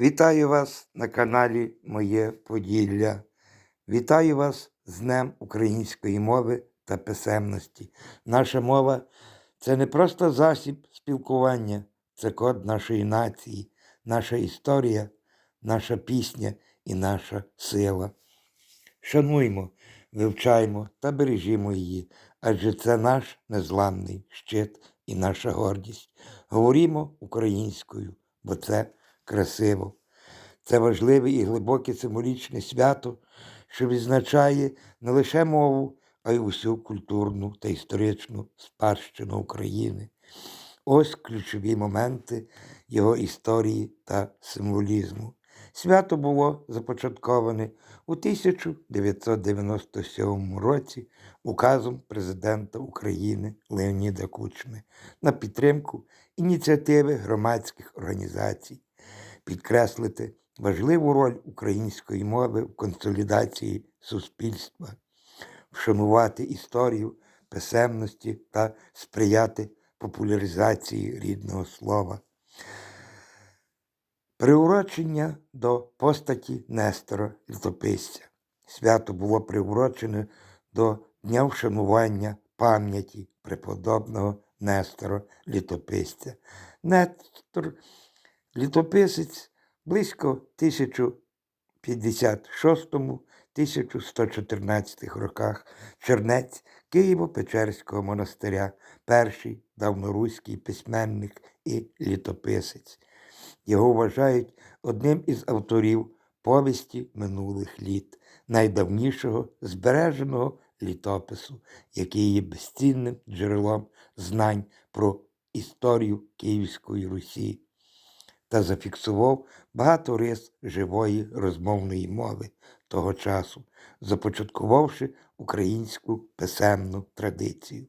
Вітаю вас на каналі Моє Поділля. Вітаю вас з Днем української мови та писемності. Наша мова це не просто засіб спілкування, це код нашої нації, наша історія, наша пісня і наша сила. Шануймо, вивчаймо та бережімо її, адже це наш незламний щит і наша гордість. Говорімо українською, бо це красиво. Це важливе і глибоке символічне свято, що відзначає не лише мову, а й усю культурну та історичну спадщину України. Ось ключові моменти його історії та символізму. Свято було започатковане у 1997 році указом президента України Леоніда Кучми на підтримку ініціативи громадських організацій, підкреслити важливу роль української мови в консолідації суспільства, вшанувати історію писемності та сприяти популяризації рідного слова. Приурочення до постаті Нестора Літописця. Свято було приурочене до Дня вшанування пам'яті преподобного Нестора Літописця. Нестор Літописець близько 1056-1114 роках чернець Києво-Печерського монастиря, перший давноруський письменник і літописець. Його вважають одним із авторів повісті минулих літ, найдавнішого збереженого літопису, який є безцінним джерелом знань про історію Київської Русі та зафіксував багато рис живої розмовної мови того часу, започаткувавши українську писемну традицію.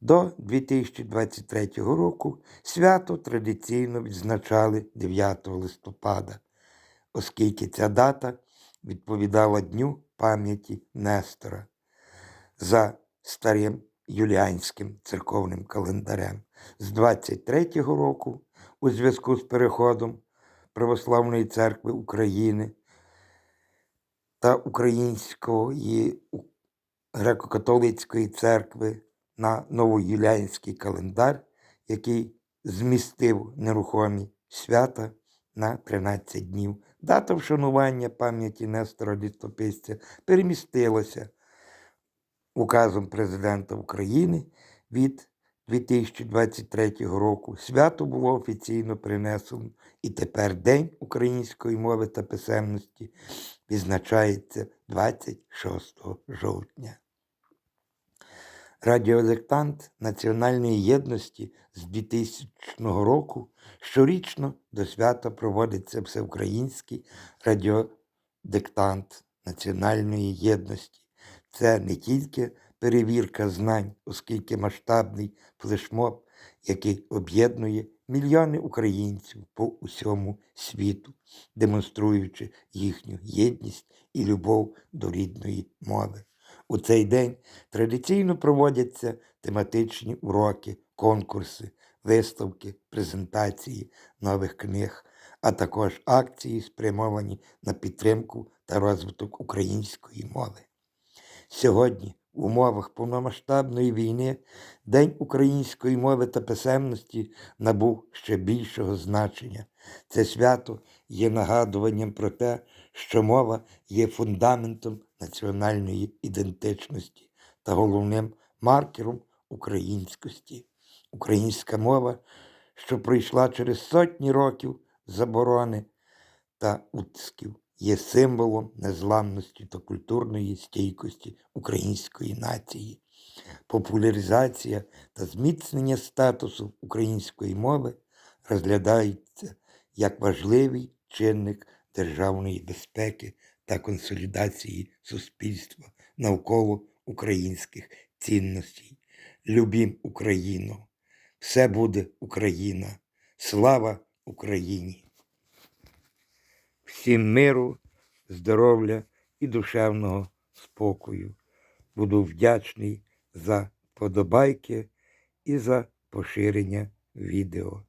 До 2023 року свято традиційно відзначали 9 листопада, оскільки ця дата відповідала Дню пам'яті Нестора за старим юліанським церковним календарем. З 23 року у зв'язку з переходом Православної церкви України та Української греко-католицької церкви на новоюліанський календар, який змістив нерухомі свята на 13 днів. Дата вшанування пам'яті Нестора Літописця перемістилася указом президента України від 2023 року. Свято було офіційно принесено, і тепер День української мови та писемності відзначається 26 жовтня. Радіодиктант Національної єдності з 2000 року щорічно до свята проводиться всеукраїнський радіодиктант Національної єдності. Це не тільки перевірка знань, оскільки масштабний флешмоб, який об'єднує мільйони українців по усьому світу, демонструючи їхню єдність і любов до рідної мови. У цей день традиційно проводяться тематичні уроки, конкурси, виставки, презентації нових книг, а також акції, спрямовані на підтримку та розвиток української мови. Сьогодні, в умовах повномасштабної війни, День української мови та писемності набув ще більшого значення. Це свято є нагадуванням про те, що мова є фундаментом національної ідентичності та головним маркером українськості. Українська мова, що пройшла через сотні років заборони та утисків, є символом незламності та культурної стійкості української нації. Популяризація та зміцнення статусу української мови розглядаються як важливий чинник державної безпеки та консолідації суспільства навколо українських цінностей. Любім Україну! Все буде Україна! Слава Україні! Всім миру, здоров'я і душевного спокою. Буду вдячний за подобайки і за поширення відео.